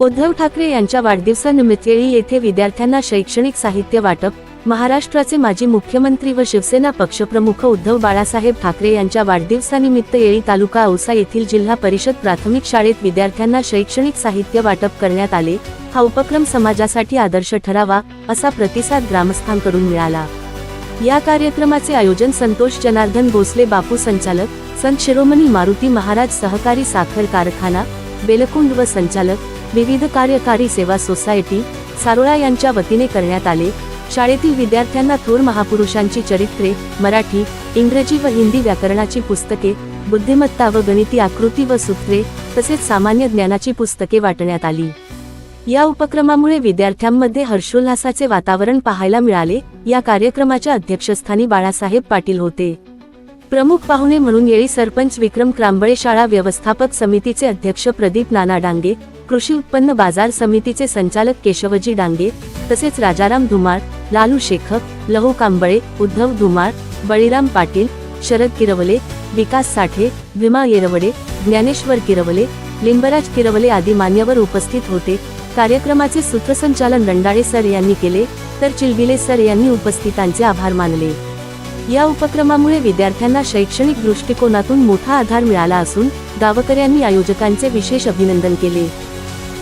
उद्धव ठाकरे यांच्या वाढदिवसानिमित्त येळी येथे विद्यार्थ्यांना शैक्षणिक साहित्य वाटप महाराष्ट्राचे माजी मुख्यमंत्री व शिवसेना पक्षप्रमुख उद्धव बाळासाहेब ठाकरे यांच्या वाढदिवसानिमित्त येळी तालुका औसा येथील जिल्हा परिषद प्राथमिक शाळेत विद्यार्थ्यांना शैक्षणिक साहित्य वाटप करण्यात आले. हा उपक्रम समाजासाठी आदर्श ठरावा असा प्रतिसाद ग्रामस्थांकडून मिळाला. या कार्यक्रमाचे आयोजन संतोष जनार्दन भोसले बापू संचालक संत शिरोमणी मारुती महाराज सहकारी साखर कारखाना बेलकुंड व संचालक विविध कार्यकारी सेवा सोसायटी सारोळा यांच्या वतीने करण्यात आले. शाळेतील विद्यार्थ्यांना थोर महापुरुषांची चरित्रे मराठी इंग्रजी व हिंदी व्याकरणाची पुस्तके बुद्धिमत्ता व गणिती आकृती व सूत्रे तसेच सामान्य ज्ञानाची पुस्तके वाटण्यात आली. या उपक्रमामुळे विद्यार्थ्यांमध्ये हर्षोल्हासाचे वातावरण पाहायला मिळाले. या कार्यक्रमाच्या अध्यक्षस्थानी बाळासाहेब पाटील होते. प्रमुख पाहुणे म्हणून येळी सरपंच विक्रम क्रांबळे शाळा व्यवस्थापक समितीचे अध्यक्ष प्रदीप नाना डांगे कृषी उत्पन्न बाजार समितीचे संचालक केशवजी डांगे तसेच राजाराम धुमाळ लालू शेखक लहू कांबळे उद्धव धुमाळ बळीराम पाटील शरद किरवले विकास साठे भीमा येरवडे ज्ञानेश्वर किरवले लिंबराज किरवले आदी मान्यवर उपस्थित होते. कार्यक्रमाचे सूत्रसंचालन रंडाळे सर यांनी केले तर चिलबिले सर यांनी उपस्थितांचे आभार मानले. या उपक्रमामुळे विद्यार्थ्यांना शैक्षणिक दृष्टिकोनातून मोठा आधार मिळाला असून गावकऱ्यांनी आयोजकांचे विशेष अभिनंदन केले.